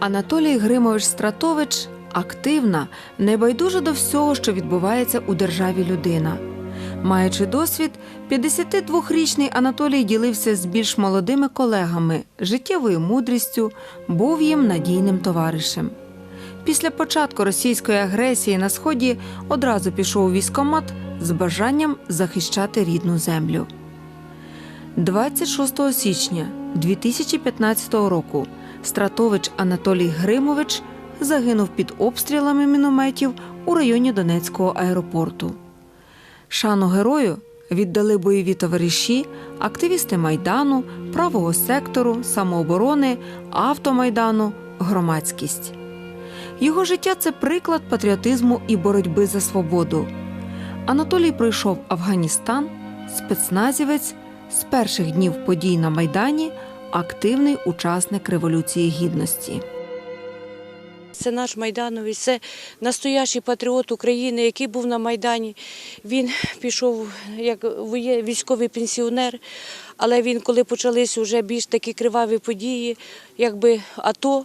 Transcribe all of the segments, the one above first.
Анатолій Гримович Стратович активна, небайдужа до всього, що відбувається у державі людина. Маючи досвід, 52-річний Анатолій ділився з більш молодими колегами життєвою мудрістю, був їм надійним товаришем. Після початку російської агресії на сході одразу пішов у військкомат з бажанням захищати рідну землю. 26 січня 2015 року Стратович Анатолій Гримович загинув під обстрілами мінометів у районі Донецького аеропорту. Шану герою віддали бойові товариші, активісти майдану, правого сектору, самооборони, автомайдану, громадськість. Його життя це приклад патріотизму і боротьби за свободу. Анатолій пройшов Афганістан, спецназівець з перших днів подій на Майдані, активний учасник Революції Гідності. Це наш майдановець, це настоящий патріот України, який був на Майдані. Він пішов як військовий пенсіонер, але він, коли почались вже більш такі криваві події, якби АТО,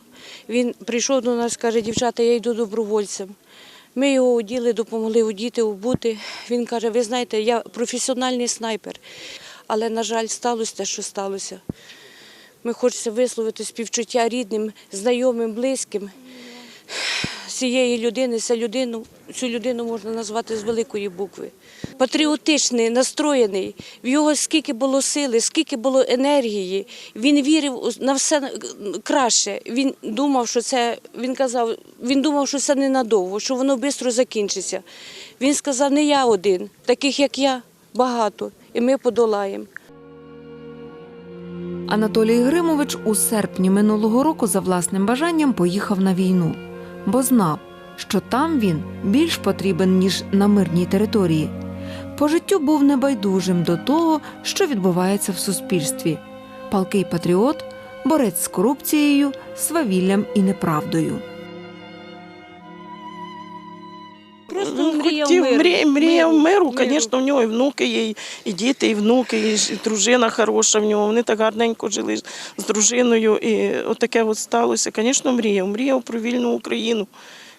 він прийшов до нас, каже, дівчата, я йду добровольцем. Ми його оділи, допомогли одіти, обути. Він каже, ви знаєте, я професіональний снайпер. Але, на жаль, сталося те, що сталося. Ми хочеться висловити співчуття рідним, знайомим, близьким цієї людини, цю людину можна назвати з великої букви. Патріотичний, настроєний, в його скільки було сили, скільки було енергії. Він вірив на все краще. Він думав, що це він казав, він думав, що це ненадовго, що воно швидко закінчиться. Він сказав, не я один, таких як я, багато, і ми подолаємо. Анатолій Гримович у серпні минулого року за власним бажанням поїхав на війну, бо знав, що там він більш потрібен, ніж на мирній території. По життю був небайдужим до того, що відбувається в суспільстві. Палкий патріот, борець з корупцією, свавіллям і неправдою. Просто Ну, мріяв хотів, миру, мріяв, мріяв миру, звісно, в нього і внуки є, і- діти, і внуки, і і дружина хороша в нього. Вони так гарненько жили з дружиною. І отаке от сталося. Звісно, мріяв. Мріяв про вільну Україну,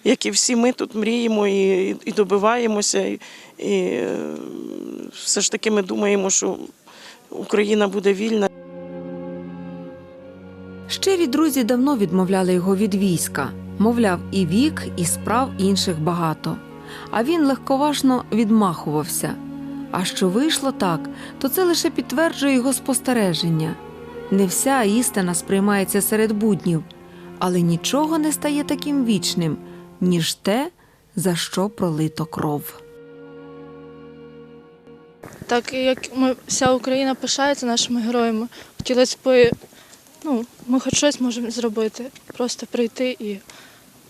як і всі ми тут мріємо і, і добиваємося. І, і е, все ж таки ми думаємо, що Україна буде вільна. Щирі друзі давно відмовляли його від війська. Мовляв, і вік, і справ інших багато. А він легковажно відмахувався. А що вийшло так, то це лише підтверджує його спостереження. Не вся істина сприймається серед буднів, але нічого не стає таким вічним, ніж те, за що пролито кров. Так як ми, вся Україна пишається нашими героями, хотілося б, ну, ми хоч щось можемо зробити, просто прийти і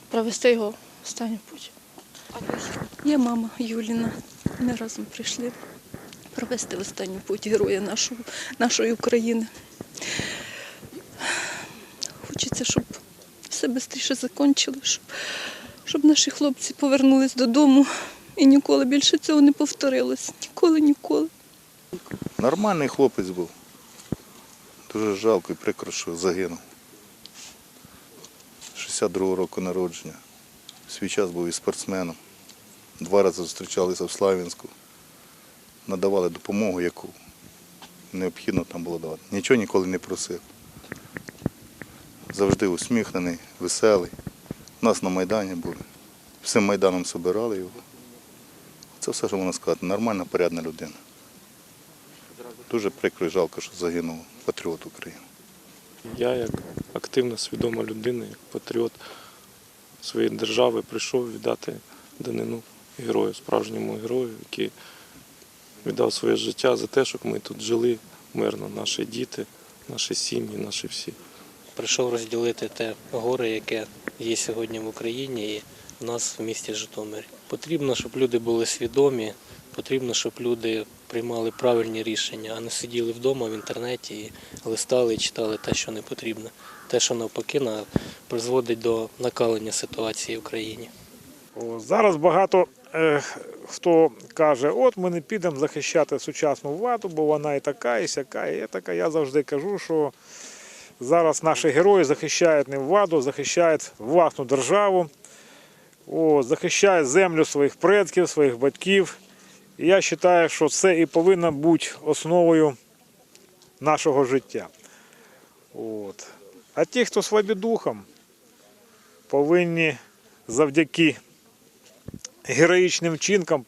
провести його в останній путь. Я мама Юліна. Ми разом прийшли провести останню путь героя нашого, нашої України. Хочеться, щоб все швидше закінчило, щоб, щоб наші хлопці повернулись додому і ніколи більше цього не повторилось. Ніколи, ніколи. Нормальний хлопець був. Дуже жалко і прикро, що загинув. 62-го року народження. Свій час був і спортсменом. Два рази зустрічалися в Славянську. Надавали допомогу, яку необхідно там було давати. Нічого ніколи не просив. Завжди усміхнений, веселий. У нас на Майдані були. Всім Майданом собирали його. Це все, що можна сказати. Нормальна, порядна людина. Дуже прикро і жалко, що загинув патріот України. Я, як активна, свідома людина, як патріот своєї держави, прийшов віддати данину герою, справжньому герою, який віддав своє життя за те, щоб ми тут жили мирно, наші діти, наші сім'ї, наші всі. Прийшов розділити те горе, яке є сьогодні в Україні і в нас в місті Житомирі. Потрібно, щоб люди були свідомі, потрібно, щоб люди приймали правильні рішення, а не сиділи вдома в інтернеті і листали і читали те, що не потрібно. Те, що навпаки призводить до накалення ситуації в країні. Зараз багато е, хто каже, от ми не підемо захищати сучасну владу, бо вона і така, і сяка, і така. Я завжди кажу, що Зараз наші герої захищають не владу, захищають власну державу, захищають землю своїх предків, своїх батьків. І я вважаю, що це і повинно бути основою нашого життя. От. А ті, хто слабі духом, повинні завдяки героїчним вчинкам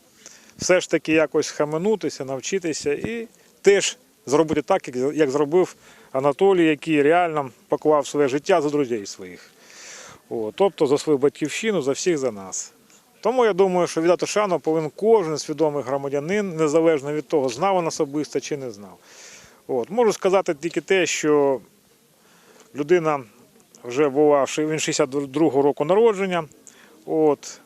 все ж таки якось схаменутися, навчитися і теж зробити так, як, зробив Анатолій, який реально поклав своє життя за друзів своїх. О, тобто за свою батьківщину, за всіх за нас. Тому я думаю, що віддати шану повинен кожен свідомий громадянин, незалежно від того, знав він особисто чи не знав. От. Можу сказати тільки те, що людина вже була він 62-го року народження. От.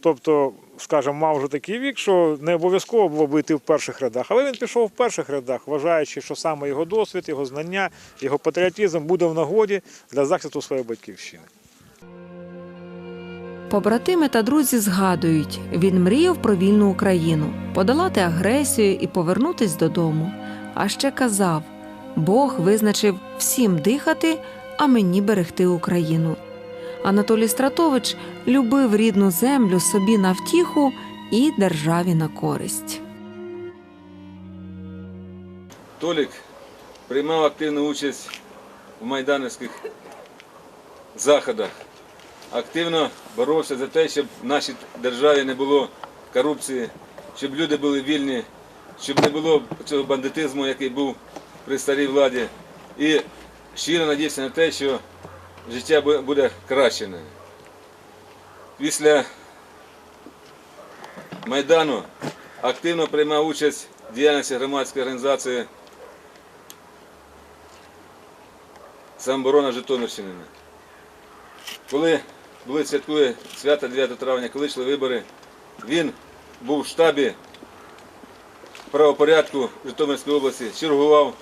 Тобто, скажімо, мав вже такий вік, що не обов'язково було б йти в перших рядах. Але він пішов в перших рядах, вважаючи, що саме його досвід, його знання, його патріотизм буде в нагоді для захисту своєї батьківщини. Побратими та друзі згадують, він мріяв про вільну Україну, подолати агресію і повернутись додому. А ще казав: Бог визначив всім дихати, а мені берегти Україну. Анатолій Стратович любив рідну землю собі на втіху і державі на користь. Толік приймав активну участь в майданівських заходах. Активно боровся за те, щоб в нашій державі не було корупції, щоб люди були вільні, щоб не було цього бандитизму, який був при старій владі. І щиро надіюся на те, що життя буде кращим. Після Майдану активно приймав участь в діяльності громадської організації самооборона Житомирщини. Коли були святкує свята 9 травня, коли йшли вибори, він був в штабі правопорядку Житомирської області, чергував,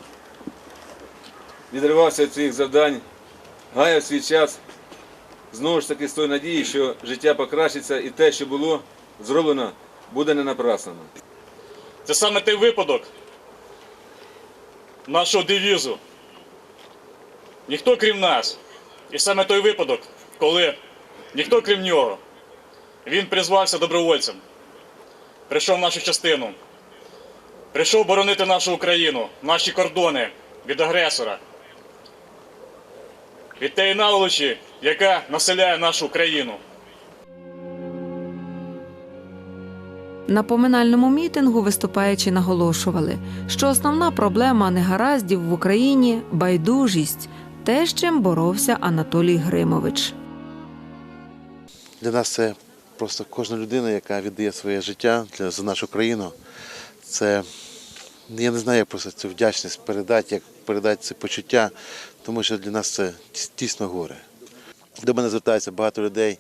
відривався від своїх завдань, гаяв свій час, знову ж таки з тою надією, що життя покращиться і те, що було зроблено, буде не напрасно. Це саме той випадок нашого девізу. Ніхто крім нас. І саме той випадок, коли ніхто крім нього, він призвався добровольцем, прийшов в нашу частину, прийшов боронити нашу Україну, наші кордони від агресора, від тієї наволочі, яка населяє нашу країну. На поминальному мітингу виступаючи наголошували, що основна проблема негараздів в Україні байдужість, те, з чим боровся Анатолій Гримович. Для нас це просто кожна людина, яка віддає своє життя для, за нашу країну. Це я не знаю, як просто цю вдячність передати, як передати це почуття, тому що для нас це тісно горе. До мене звертається багато людей,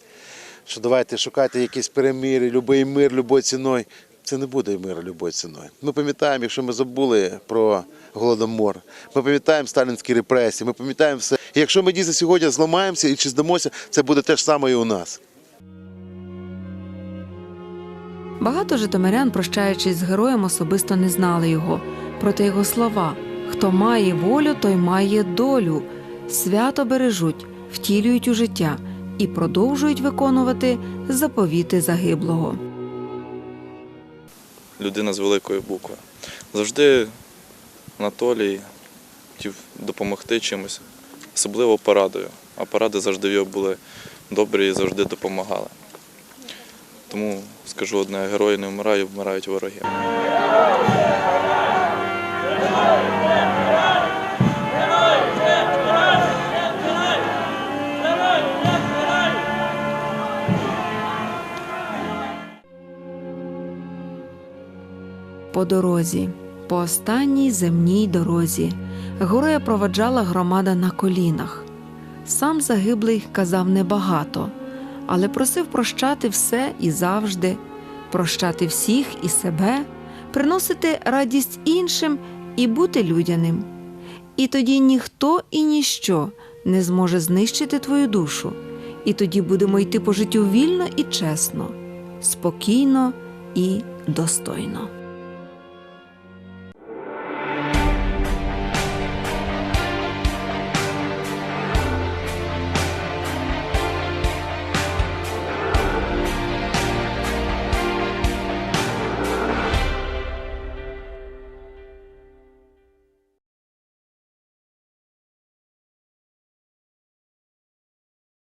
що давайте шукайте якісь переміри, любий мир, любою ціною. Це не буде миру любою ціною. Ми пам'ятаємо, якщо ми забули про голодомор, ми пам'ятаємо сталінські репресії, ми пам'ятаємо все. І якщо ми дійсно сьогодні зламаємося і чи здамося, це буде те ж саме і у нас. Багато житомирян, прощаючись з героєм, особисто не знали його. Проте його слова: хто має волю, той має долю, свято бережуть, втілюють у життя і продовжують виконувати заповіти загиблого. людина з великої букви. Завжди Анатолій хотів допомогти чимось, особливо порадою. А поради завжди його були добрі і завжди допомагали. Тому скажу одне, герої не вмирають, вмирають вороги. По дорозі, по останній земній дорозі, героя проваджала громада на колінах. Сам загиблий казав небагато, але просив прощати все і завжди, прощати всіх і себе, приносити радість іншим і бути людяним. І тоді ніхто і ніщо не зможе знищити твою душу, і тоді будемо йти по життю вільно і чесно, спокійно і достойно.